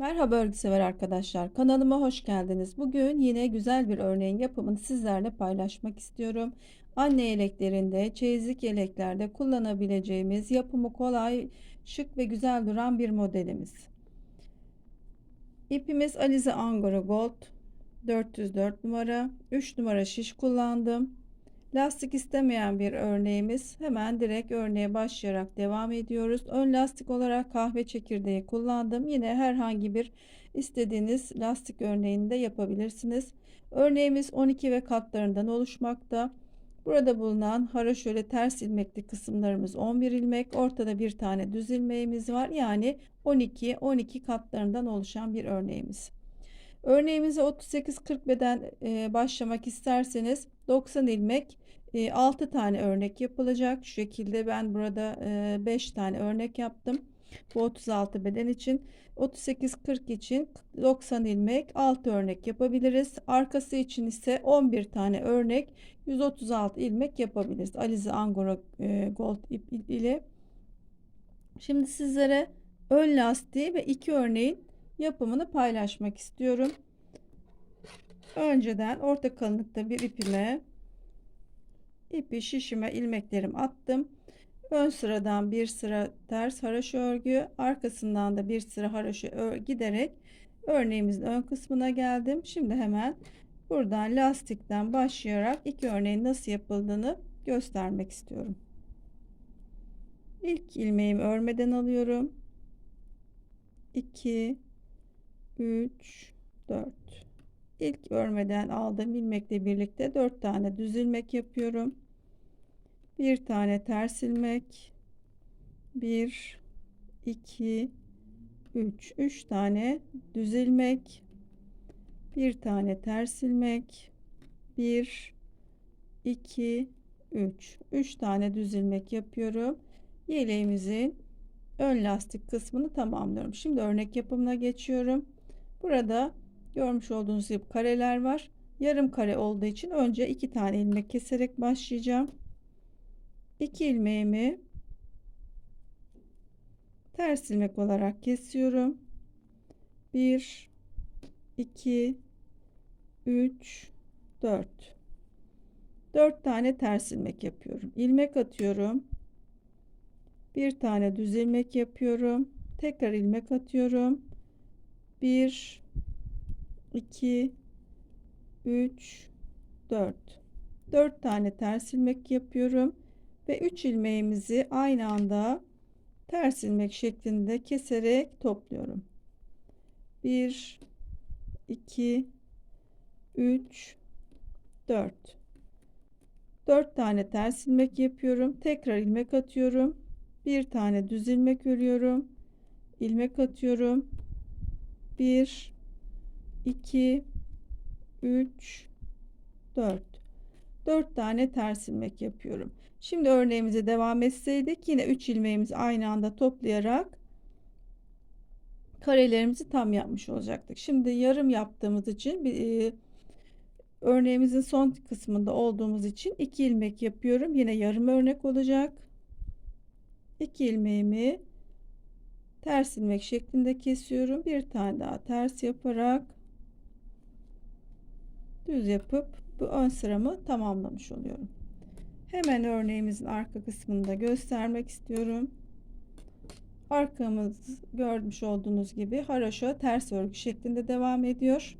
Merhaba örgü sever arkadaşlar. Kanalıma hoş geldiniz. Bugün yine güzel bir örneğin yapımını sizlerle paylaşmak istiyorum. Anne yeleklerinde, çeyizlik yeleklerde kullanabileceğimiz yapımı kolay, şık ve güzel duran bir modelimiz. İpimiz Alize Angora Gold 404 numara. 3 numara şiş kullandım. Lastik istemeyen bir örneğimiz. Hemen direkt örneğe başlayarak devam ediyoruz. Ön lastik olarak kahve çekirdeği kullandım. Yine herhangi bir istediğiniz lastik örneğini de yapabilirsiniz. Örneğimiz 12 ve katlarından oluşmakta. Burada bulunan haraşöre ters ilmekli kısımlarımız 11 ilmek. Ortada bir tane düz ilmeğimiz var. Yani 12 12 katlarından oluşan bir örneğimiz. Örneğimize 38-40 beden e, başlamak isterseniz 90 ilmek 6 e, tane örnek yapılacak. Şu şekilde ben burada 5 e, tane örnek yaptım. Bu 36 beden için 38-40 için 90 ilmek 6 örnek yapabiliriz. Arkası için ise 11 tane örnek 136 ilmek yapabiliriz. Alize Angora Gold ip ile. Şimdi sizlere ön lastiği ve iki örneğin yapımını paylaşmak istiyorum. Önceden orta kalınlıkta bir ipime ipi şişime ilmeklerim attım. Ön sıradan bir sıra ters haraşo örgü, arkasından da bir sıra haraşo giderek örneğimizin ön kısmına geldim. Şimdi hemen buradan lastikten başlayarak iki örneğin nasıl yapıldığını göstermek istiyorum. İlk ilmeğimi örmeden alıyorum. 2 3 4 ilk örmeden aldığım ilmekle birlikte 4 tane düz ilmek yapıyorum. Bir tane ters ilmek. 1 2 3 3 tane düz ilmek. Bir tane ters ilmek. 1 2 3 3 tane düz ilmek yapıyorum. Yeleğimizin ön lastik kısmını tamamlıyorum. Şimdi örnek yapımına geçiyorum. Burada görmüş olduğunuz gibi kareler var. Yarım kare olduğu için önce iki tane ilmek keserek başlayacağım. 2 ilmeğimi ters ilmek olarak kesiyorum. 1 2 3 4 4 tane ters ilmek yapıyorum. ilmek atıyorum bir tane düz ilmek yapıyorum tekrar ilmek atıyorum 1 2 3 4 4 tane ters ilmek yapıyorum ve 3 ilmeğimizi aynı anda ters ilmek şeklinde keserek topluyorum. 1 2 3 4 4 tane ters ilmek yapıyorum. Tekrar ilmek atıyorum. Bir tane düz ilmek örüyorum. İlmek atıyorum 1 2 3 4 4 tane ters ilmek yapıyorum. Şimdi örneğimize devam etseydik yine 3 ilmeğimizi aynı anda toplayarak karelerimizi tam yapmış olacaktık. Şimdi yarım yaptığımız için bir e, örneğimizin son kısmında olduğumuz için 2 ilmek yapıyorum. Yine yarım örnek olacak. 2 ilmeğimi ters ilmek şeklinde kesiyorum. Bir tane daha ters yaparak düz yapıp bu ön sıramı tamamlamış oluyorum. Hemen örneğimizin arka kısmını da göstermek istiyorum. Arkamız görmüş olduğunuz gibi haraşo ters örgü şeklinde devam ediyor.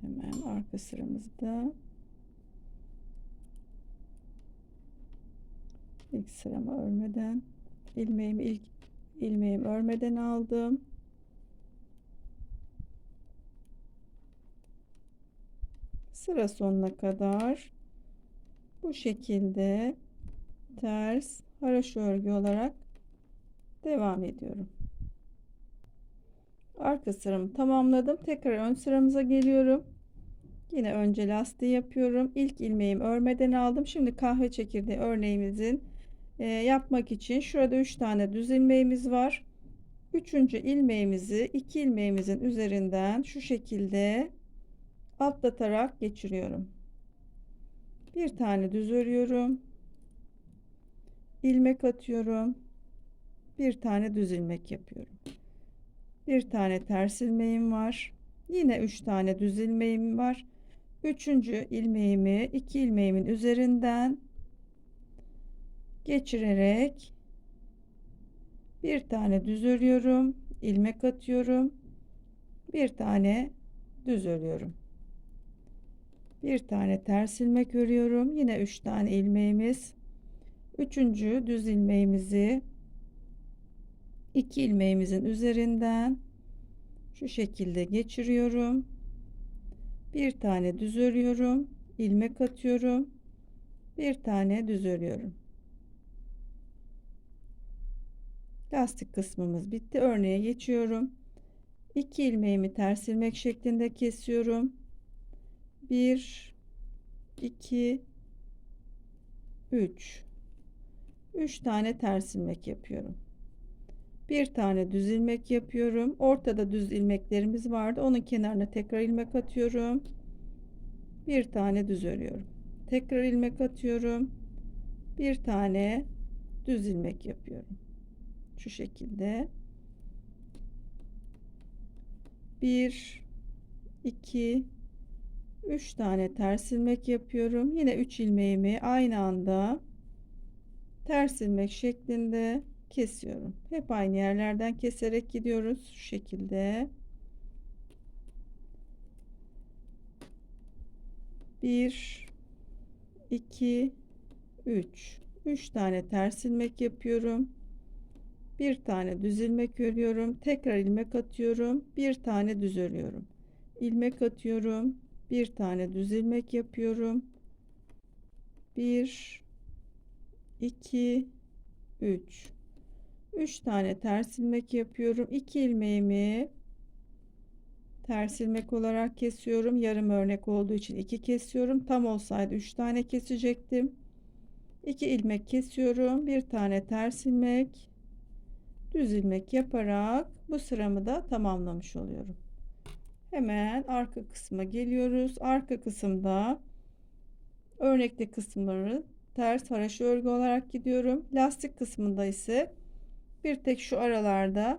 Hemen arka sıramızda ilk sıramı örmeden ilmeğimi ilk ilmeğimi örmeden aldım. Sıra sonuna kadar bu şekilde ters haraşo örgü olarak devam ediyorum. Arka sıramı tamamladım. Tekrar ön sıramıza geliyorum. Yine önce lastiği yapıyorum. İlk ilmeğimi örmeden aldım. Şimdi kahve çekirdeği örneğimizin e, yapmak için şurada 3 tane düz ilmeğimiz var. Üçüncü ilmeğimizi iki ilmeğimizin üzerinden şu şekilde atlatarak geçiriyorum. Bir tane düz örüyorum. ilmek atıyorum. Bir tane düz ilmek yapıyorum. Bir tane ters ilmeğim var. Yine üç tane düz ilmeğim var. Üçüncü ilmeğimi iki ilmeğimin üzerinden geçirerek bir tane düz örüyorum. ilmek atıyorum. Bir tane düz örüyorum. Bir tane ters ilmek örüyorum. Yine üç tane ilmeğimiz. Üçüncü düz ilmeğimizi iki ilmeğimizin üzerinden şu şekilde geçiriyorum. Bir tane düz örüyorum. ilmek atıyorum. Bir tane düz örüyorum. Lastik kısmımız bitti. Örneğe geçiyorum. 2 ilmeğimi ters ilmek şeklinde kesiyorum. 1 2 3 3 tane ters ilmek yapıyorum. Bir tane düz ilmek yapıyorum. Ortada düz ilmeklerimiz vardı. Onun kenarına tekrar ilmek atıyorum. Bir tane düz örüyorum. Tekrar ilmek atıyorum. Bir tane düz ilmek yapıyorum. Şu şekilde. 1 2 3 tane ters ilmek yapıyorum. Yine 3 ilmeğimi aynı anda ters ilmek şeklinde kesiyorum. Hep aynı yerlerden keserek gidiyoruz şu şekilde. 1 2 3 3 tane ters ilmek yapıyorum bir tane düz ilmek örüyorum tekrar ilmek atıyorum bir tane düz örüyorum. İlmek atıyorum bir tane düz ilmek yapıyorum. 1 2 3 3 tane ters ilmek yapıyorum. 2 ilmeğimi ters ilmek olarak kesiyorum. Yarım örnek olduğu için 2 kesiyorum. Tam olsaydı 3 tane kesecektim. 2 ilmek kesiyorum. Bir tane ters ilmek düz ilmek yaparak bu sıramı da tamamlamış oluyorum. Hemen arka kısma geliyoruz. Arka kısımda örnekte kısımları ters haraşo örgü olarak gidiyorum. Lastik kısmında ise bir tek şu aralarda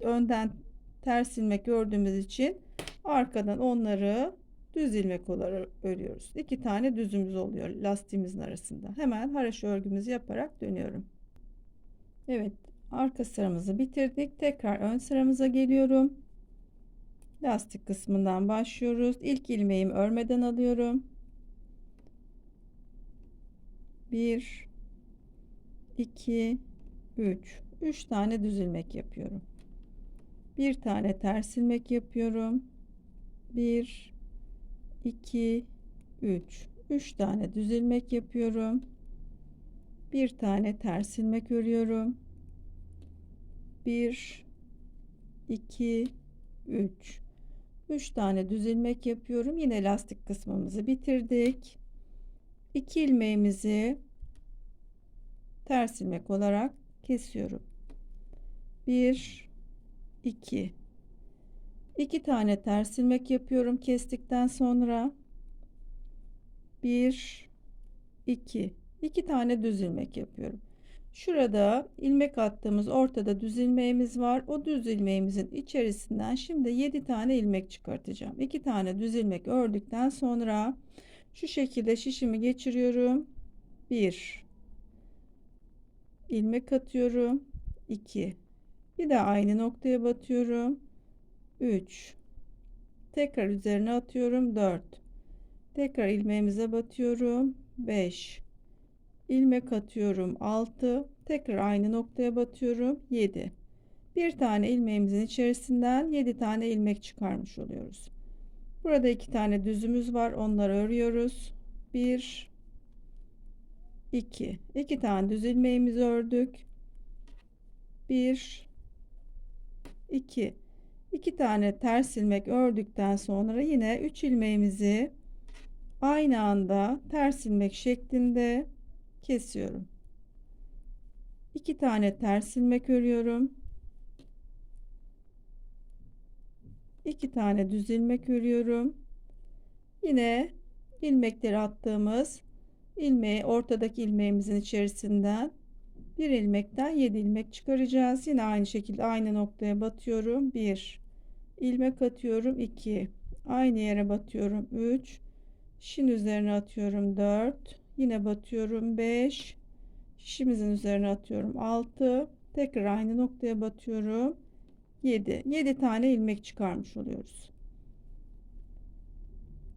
önden ters ilmek gördüğümüz için arkadan onları düz ilmek olarak örüyoruz. İki tane düzümüz oluyor lastiğimizin arasında. Hemen haraşo örgümüzü yaparak dönüyorum. Evet arka sıramızı bitirdik. Tekrar ön sıramıza geliyorum. Lastik kısmından başlıyoruz. İlk ilmeğimi örmeden alıyorum. 1 2 3 3 tane düz ilmek yapıyorum. Bir tane ters ilmek yapıyorum. 1 2 3 3 tane düz ilmek yapıyorum. Bir tane ters ilmek örüyorum. 1 2 3 3 tane düz ilmek yapıyorum. Yine lastik kısmımızı bitirdik. 2 ilmeğimizi ters ilmek olarak kesiyorum. 1 2 2 tane ters ilmek yapıyorum kestikten sonra 1 2 2 tane düz ilmek yapıyorum. Şurada ilmek attığımız ortada düz ilmeğimiz var. O düz ilmeğimizin içerisinden şimdi 7 tane ilmek çıkartacağım. 2 tane düz ilmek ördükten sonra şu şekilde şişimi geçiriyorum. 1 ilmek atıyorum. 2 bir de aynı noktaya batıyorum. 3 tekrar üzerine atıyorum. 4 tekrar ilmeğimize batıyorum. 5 ilmek atıyorum 6 tekrar aynı noktaya batıyorum 7 bir tane ilmeğimizin içerisinden 7 tane ilmek çıkarmış oluyoruz. Burada iki tane düzümüz var onları örüyoruz. 1 2 2 tane düz ilmeğimizi ördük. 1 2 2 tane ters ilmek ördükten sonra yine 3 ilmeğimizi aynı anda ters ilmek şeklinde kesiyorum. İki tane ters ilmek örüyorum. iki tane düz ilmek örüyorum. Yine ilmekleri attığımız ilmeği ortadaki ilmeğimizin içerisinden bir ilmekten 7 ilmek çıkaracağız. Yine aynı şekilde aynı noktaya batıyorum. 1 ilmek atıyorum. 2 aynı yere batıyorum. 3 şişin üzerine atıyorum. 4 yine batıyorum. 5 şişimizin üzerine atıyorum. 6 tekrar aynı noktaya batıyorum. 7 7 tane ilmek çıkarmış oluyoruz.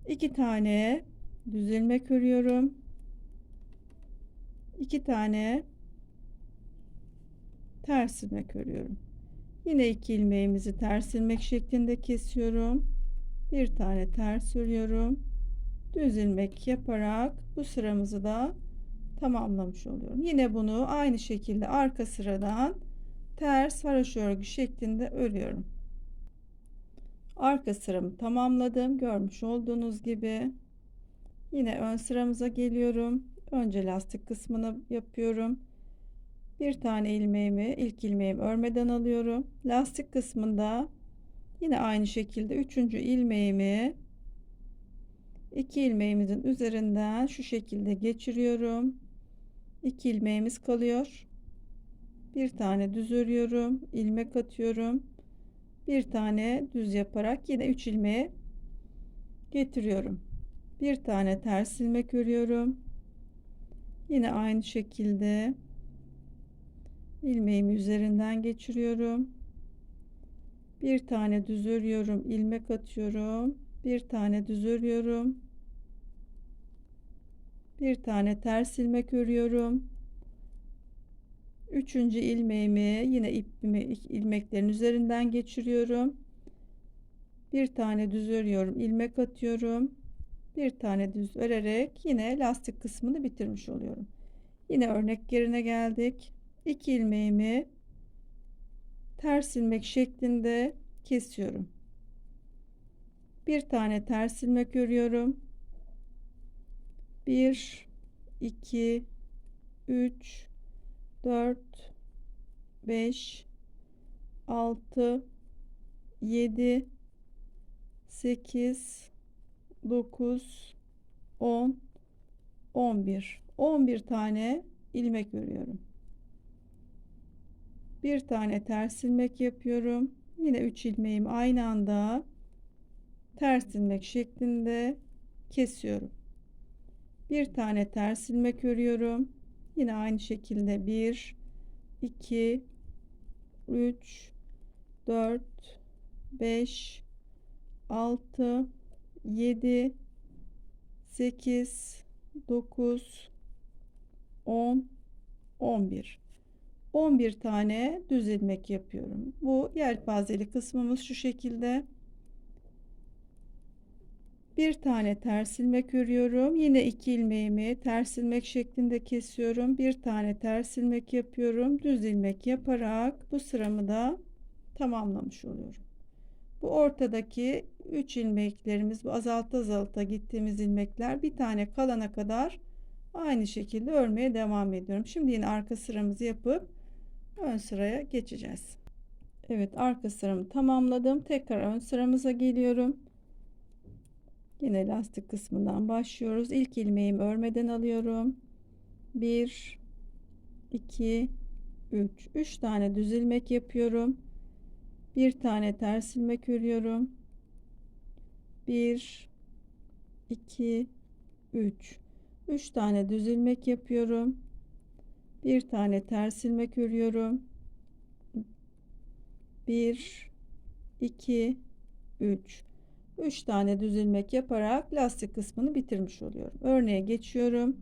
2 tane düz ilmek örüyorum. 2 tane ters ilmek örüyorum. Yine iki ilmeğimizi ters ilmek şeklinde kesiyorum. Bir tane ters örüyorum. Düz ilmek yaparak bu sıramızı da tamamlamış oluyorum. Yine bunu aynı şekilde arka sıradan ters haraşo örgü şeklinde örüyorum. Arka sıramı tamamladım. Görmüş olduğunuz gibi. Yine ön sıramıza geliyorum. Önce lastik kısmını yapıyorum. Bir tane ilmeğimi ilk ilmeğimi örmeden alıyorum. Lastik kısmında yine aynı şekilde üçüncü ilmeğimi iki ilmeğimizin üzerinden şu şekilde geçiriyorum. İki ilmeğimiz kalıyor. Bir tane düz örüyorum. ilmek atıyorum. Bir tane düz yaparak yine üç ilmeği getiriyorum. Bir tane ters ilmek örüyorum. Yine aynı şekilde ilmeğimi üzerinden geçiriyorum. Bir tane düz örüyorum, ilmek atıyorum. Bir tane düz örüyorum. Bir tane ters ilmek örüyorum. Üçüncü ilmeğimi yine ipimi ilmeklerin üzerinden geçiriyorum. Bir tane düz örüyorum, ilmek atıyorum. Bir tane düz örerek yine lastik kısmını bitirmiş oluyorum. Yine örnek yerine geldik. 2 ilmeğimi ters ilmek şeklinde kesiyorum. Bir tane ters ilmek örüyorum. 1 2 3 4 5 6 7 8 9 10 11 11 tane ilmek örüyorum bir tane ters ilmek yapıyorum. Yine 3 ilmeğim aynı anda ters ilmek şeklinde kesiyorum bir tane ters ilmek örüyorum yine aynı şekilde 1 2 3 4 5 6 7 8 9 10 11 11 tane düz ilmek yapıyorum. Bu yelpazeli kısmımız şu şekilde. Bir tane ters ilmek örüyorum. Yine iki ilmeğimi ters ilmek şeklinde kesiyorum. Bir tane ters ilmek yapıyorum. Düz ilmek yaparak bu sıramı da tamamlamış oluyorum. Bu ortadaki 3 ilmeklerimiz bu azalta azalta gittiğimiz ilmekler bir tane kalana kadar aynı şekilde örmeye devam ediyorum. Şimdi yine arka sıramızı yapıp ön sıraya geçeceğiz. Evet arka sıramı tamamladım. Tekrar ön sıramıza geliyorum. Yine lastik kısmından başlıyoruz. İlk ilmeğimi örmeden alıyorum. 1 2 3 3 tane düz ilmek yapıyorum. Bir tane ters ilmek örüyorum. 1 2 3 3 tane düz ilmek yapıyorum bir tane ters ilmek örüyorum 1 2 3 3 tane düz ilmek yaparak lastik kısmını bitirmiş oluyorum. Örneğe geçiyorum.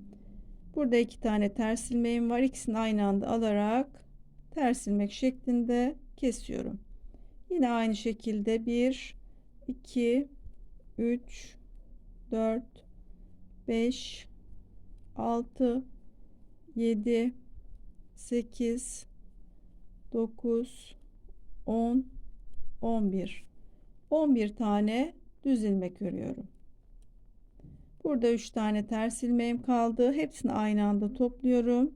Burada iki tane ters ilmeğim var. İkisini aynı anda alarak ters ilmek şeklinde kesiyorum. Yine aynı şekilde 1 2 3 4 5 6 7 8 9 10 11 11 tane düz ilmek örüyorum. Burada 3 tane ters ilmeğim kaldı. Hepsini aynı anda topluyorum.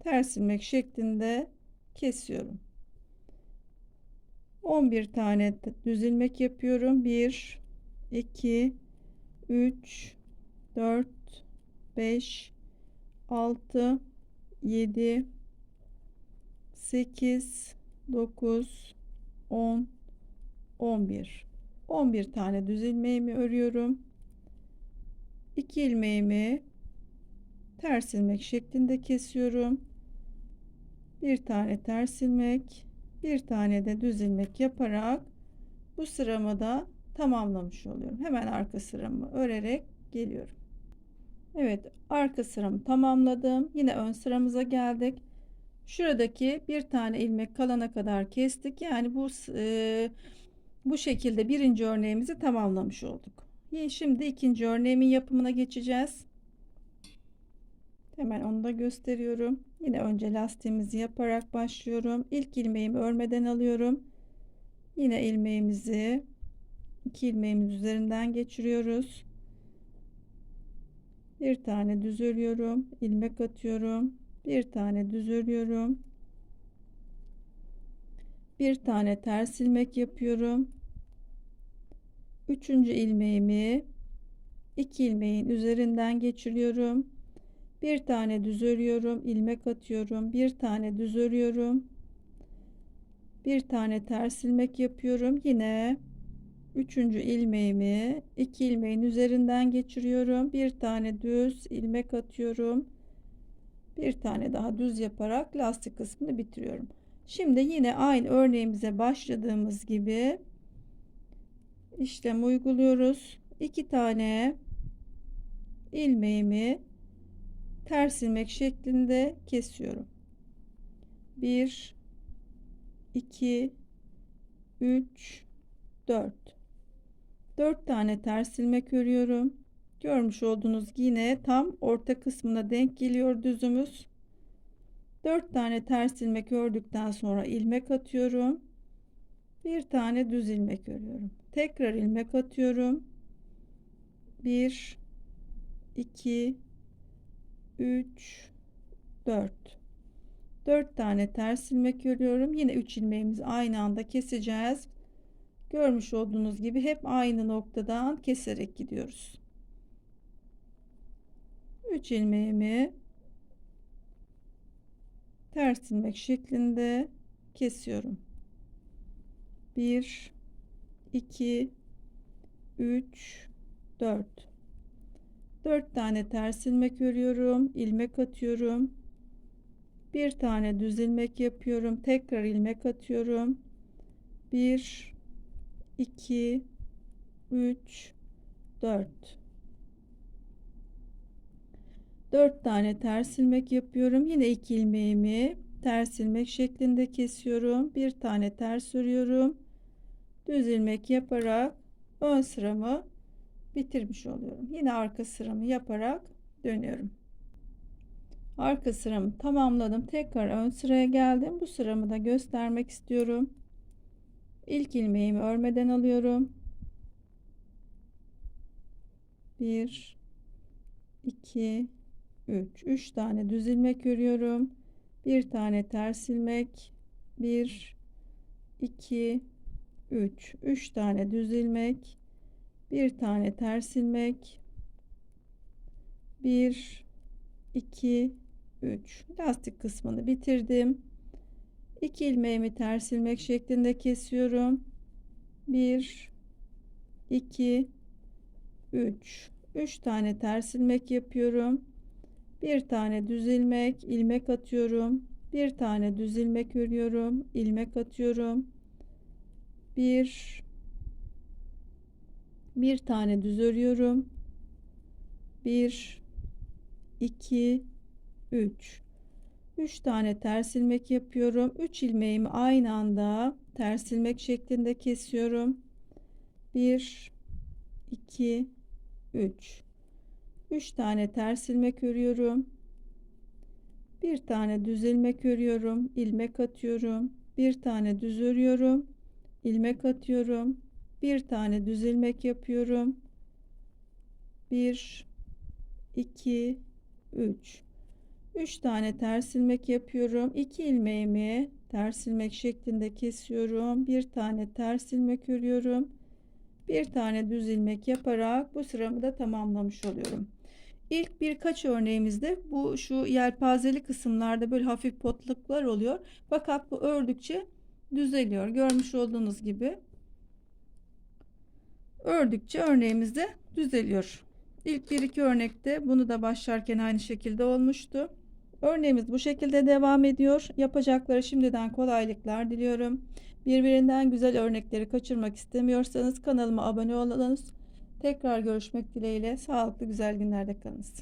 Ters ilmek şeklinde kesiyorum. 11 tane düz ilmek yapıyorum. 1 2 3 4 5 6 7 8 9 10 11 11 tane düz ilmeğimi örüyorum. 2 ilmeğimi ters ilmek şeklinde kesiyorum. Bir tane ters ilmek bir tane de düz ilmek yaparak bu sıramı da tamamlamış oluyorum. Hemen arka sıramı örerek geliyorum. Evet arka sıramı tamamladım. Yine ön sıramıza geldik şuradaki bir tane ilmek kalana kadar kestik yani bu e, bu şekilde birinci örneğimizi tamamlamış olduk şimdi ikinci örneğimin yapımına geçeceğiz Hemen onu da gösteriyorum. Yine önce lastiğimizi yaparak başlıyorum. İlk ilmeğimi örmeden alıyorum. Yine ilmeğimizi iki ilmeğimiz üzerinden geçiriyoruz. Bir tane düz örüyorum. ilmek atıyorum. Bir tane düz örüyorum. Bir tane ters ilmek yapıyorum. Üçüncü ilmeğimi iki ilmeğin üzerinden geçiriyorum. Bir tane düz örüyorum ilmek atıyorum. Bir tane düz örüyorum bir tane ters ilmek yapıyorum. Yine üçüncü ilmeğimi iki ilmeğin üzerinden geçiriyorum. Bir tane düz ilmek atıyorum bir tane daha düz yaparak lastik kısmını bitiriyorum şimdi yine aynı örneğimize başladığımız gibi işlem uyguluyoruz iki tane ilmeğimi ters ilmek şeklinde kesiyorum. 1 2 3 4 4 tane ters ilmek örüyorum. Görmüş olduğunuz yine tam orta kısmına denk geliyor düzümüz. 4 tane ters ilmek ördükten sonra ilmek atıyorum. Bir tane düz ilmek örüyorum. Tekrar ilmek atıyorum. 1 2 3 4 4 tane ters ilmek örüyorum yine 3 ilmeğimizi aynı anda keseceğiz görmüş olduğunuz gibi hep aynı noktadan keserek gidiyoruz 3 ilmeğimi ters ilmek şeklinde kesiyorum. 1 2 3 4 4 tane ters ilmek örüyorum ilmek atıyorum. Bir tane düz ilmek yapıyorum tekrar ilmek atıyorum. 1 2 3 4 4 tane ters ilmek yapıyorum yine 2 ilmeğimi ters ilmek şeklinde kesiyorum bir tane ters örüyorum düz ilmek yaparak ön sıramı bitirmiş oluyorum. Yine arka sıramı yaparak dönüyorum. Arka sıramı tamamladım. Tekrar ön sıraya geldim. Bu sıramı da göstermek istiyorum. İlk ilmeğimi örmeden alıyorum. 1 2 3 3 tane düz ilmek örüyorum. Bir tane ters ilmek. 1 2 3 3 tane düz ilmek. Bir tane ters ilmek. 1 2 3 lastik kısmını bitirdim. 2 ilmeğimi ters ilmek şeklinde kesiyorum. 1 2 3 3 tane ters ilmek yapıyorum bir tane düz ilmek ilmek atıyorum. Bir tane düz ilmek örüyorum ilmek atıyorum. 1 bir tane düz örüyorum. 1 2 3 3 tane ters ilmek yapıyorum. 3 ilmeğimi aynı anda ters ilmek şeklinde kesiyorum. 1 2 3 3 tane ters ilmek örüyorum. Bir tane düz ilmek örüyorum ilmek atıyorum. Bir tane düz örüyorum ilmek atıyorum. Bir tane düz ilmek yapıyorum. 1 2 3 3 tane ters ilmek yapıyorum. 2 ilmeğimi ters ilmek şeklinde kesiyorum. Bir tane ters ilmek örüyorum. Bir tane düz ilmek yaparak bu sıramı da tamamlamış oluyorum. İlk birkaç örneğimizde bu şu yelpazeli kısımlarda böyle hafif potluklar oluyor. Fakat bu ördükçe düzeliyor. Görmüş olduğunuz gibi ördükçe örneğimiz de düzeliyor. İlk bir iki örnekte bunu da başlarken aynı şekilde olmuştu. Örneğimiz bu şekilde devam ediyor. Yapacakları şimdiden kolaylıklar diliyorum. Birbirinden güzel örnekleri kaçırmak istemiyorsanız kanalıma abone olunuz. Tekrar görüşmek dileğiyle. Sağlıklı güzel günlerde kalınız.